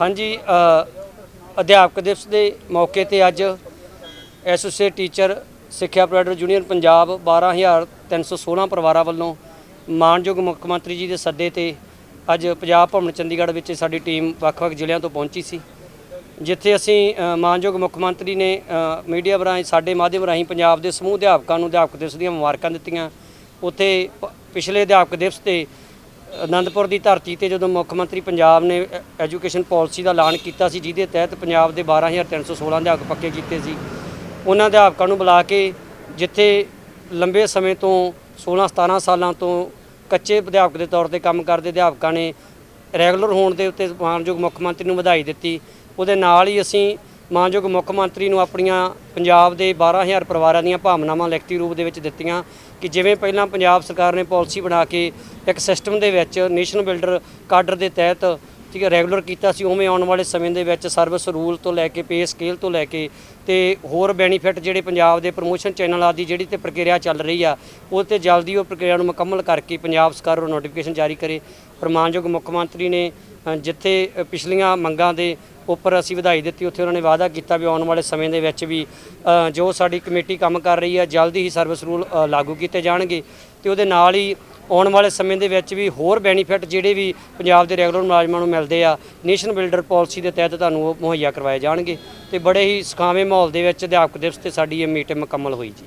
ਹਾਂਜੀ ਅਧਿਆਪਕ ਦਿਵਸ ਦੇ ਮੌਕੇ ਤੇ ਅੱਜ ਐਸੋਸੀਏਟ ਟੀਚਰ ਸਿੱਖਿਆ ਪ੍ਰੋਵਾਈਡਰ ਯੂਨੀਅਨ ਪੰਜਾਬ 12316 ਪਰਿਵਾਰਾਂ ਵੱਲੋਂ ਮਾਨਯੋਗ ਮੁੱਖ ਮੰਤਰੀ ਜੀ ਦੇ ਸੱਦੇ ਤੇ ਅੱਜ ਪੰਜਾਬ ਭਵਨ ਚੰਡੀਗੜ੍ਹ ਵਿੱਚ ਸਾਡੀ ਟੀਮ ਵੱਖ-ਵੱਖ ਜ਼ਿਲ੍ਹਿਆਂ ਤੋਂ ਪਹੁੰਚੀ ਸੀ, ਜਿੱਥੇ ਅਸੀਂ ਮਾਨਯੋਗ ਮੁੱਖ ਮੰਤਰੀ ਨੇ ਮੀਡੀਆ ਰਾਹੀਂ, ਸਾਡੇ ਮਾਧਿਅਮ ਰਾਹੀਂ ਪੰਜਾਬ ਦੇ ਸਮੂਹ ਅਧਿਆਪਕਾਂ ਨੂੰ ਅਧਿਆਪਕ ਦਿਵਸ ਦੀਆਂ ਮੁਬਾਰਕਾਂ ਦਿੱਤੀਆਂ। ਉੱਥੇ ਪ- ਪਿਛਲੇ ਅਧਿਆਪਕ ਦਿਵਸ ਤੇ ਅਨੰਦਪੁਰ ਦੀ ਧਰਤੀ ਤੇ ਜਦੋਂ ਮੁੱਖ ਮੰਤਰੀ ਪੰਜਾਬ ਨੇ ਐਜੂਕੇਸ਼ਨ ਪਾਲਿਸੀ ਦਾ ਐਲਾਨ ਕੀਤਾ ਸੀ, ਜਿਹਦੇ ਤਹਿਤ ਪੰਜਾਬ ਦੇ 12316 ਅਧਿਆਪਕ ਪੱਕੇ ਕੀਤੇ ਸੀ, ਉਹਨਾਂ ਅਧਿਆਪਕਾਂ ਨੂੰ ਬੁਲਾ ਕੇ ਜਿੱਥੇ ਲੰਬੇ ਸਮੇਂ ਤੋਂ 16 17 ਸਾਲਾਂ ਤੋਂ ਕੱਚੇ ਅਧਿਆਪਕ ਦੇ ਤੌਰ ਤੇ ਕੰਮ ਕਰਦੇ ਅਧਿਆਪਕਾਂ ਨੇ ਰੈਗੂਲਰ ਹੋਣ ਦੇ ਉੱਤੇ ਮਾਨਯੋਗ ਮੁੱਖ ਮੰਤਰੀ ਨੂੰ ਵਧਾਈ ਦਿੱਤੀ, ਉਹਦੇ ਨਾਲ ਹੀ ਅਸੀਂ ਮਾਨਯੋਗ ਮੁੱਖ ਮੰਤਰੀ ਨੂੰ ਆਪਣੀਆਂ ਪੰਜਾਬ ਦੇ 12000 ਪਰਿਵਾਰਾਂ ਦੀਆਂ ਭਾਵਨਾਵਾਂ ਲਿਖਤੀ ਰੂਪ ਦੇ ਵਿੱਚ ਦਿੱਤੀਆਂ ਕਿ ਜਿਵੇਂ ਪਹਿਲਾਂ ਪੰਜਾਬ ਸਰਕਾਰ ਨੇ ਪਾਲਿਸੀ ਬਣਾ ਕੇ ਇੱਕ ਸਿਸਟਮ ਦੇ ਵਿੱਚ ਨੇਸ਼ਨ ਬਿਲਡਰ ਕਾਡਰ ਦੇ ਤਹਿਤ ਠੀਕ ਹੈ ਰੈਗੂਲਰ ਕੀਤਾ ਸੀ, ਉਵੇਂ ਆਉਣ ਵਾਲੇ ਸਮੇਂ ਦੇ ਵਿੱਚ ਸਰਵਿਸ ਰੂਲ ਤੋਂ ਲੈ ਕੇ ਪੇ ਸਕੇਲ ਤੋਂ ਲੈ ਕੇ ਤੇ ਹੋਰ ਬੈਨੀਫਿਟ ਜਿਹੜੇ ਪੰਜਾਬ ਦੇ ਪ੍ਰੋਮੋਸ਼ਨ ਚੈਨਲ ਆਦਿ ਜਿਹੜੀ ਤੇ ਪ੍ਰਕਿਰਿਆ ਚੱਲ ਰਹੀ ਆ, ਉਹ ਤੇ ਜਲਦੀ ਉਹ ਪ੍ਰਕਿਰਿਆ ਨੂੰ ਮੁਕੰਮਲ ਕਰਕੇ ਪੰਜਾਬ ਸਰਕਾਰ ਉਹ ਨੋਟੀਫਿਕੇਸ਼ਨ ਜਾਰੀ ਕਰੇ। ਪ੍ਰਮਾਣਯੋਗ ਮੁੱਖ ਮੰਤਰੀ ਨੇ ਜਿੱਥੇ ਪਿਛਲੀਆਂ ਮੰਗਾਂ ਦੇ ਉੱਪਰ ਅਸੀਂ ਵਧਾਈ ਦਿੱਤੀ, ਉੱਥੇ ਉਹਨਾਂ ਨੇ ਵਾਅਦਾ ਕੀਤਾ ਵੀ ਆਉਣ ਵਾਲੇ ਸਮੇਂ ਦੇ ਵਿੱਚ ਵੀ ਜੋ ਸਾਡੀ ਕਮੇਟੀ ਕੰਮ ਕਰ ਰਹੀ ਹੈ ਜਲਦੀ ਹੀ ਸਰਵਿਸ ਰੂਲ ਲਾਗੂ ਕੀਤੇ ਜਾਣਗੇ ਤੇ ਉਹਦੇ ਨਾਲ ਹੀ ਆਉਣ ਵਾਲੇ ਸਮੇਂ ਦੇ ਵਿੱਚ ਵੀ ਹੋਰ ਬੈਨੀਫਿਟ ਜਿਹੜੇ ਵੀ ਪੰਜਾਬ ਦੇ ਰੈਗੂਲਰ ਮੁਲਾਜ਼ਮਾਂ ਨੂੰ ਮਿਲਦੇ ਆ, ਨੇਸ਼ਨ ਬਿਲਡਰ ਪਾਲਿਸੀ ਦੇ ਤਹਿਤ ਤੁਹਾਨੂੰ ਉਹ ਮੁਹੱਈਆ ਕਰਵਾਏ ਜਾਣਗੇ ਤੇ ਬੜੇ ਹੀ ਸੁਖਾਵੇਂ ਮਾਹੌਲ ਦੇ ਵਿੱਚ ਅਧਿਆਪਕ ਦਿਵਸ ਤੇ ਸਾਡੀ ਇਹ ਮੀਟਿੰਗ ਮੁਕੰਮਲ ਹੋਈ ਜੀ।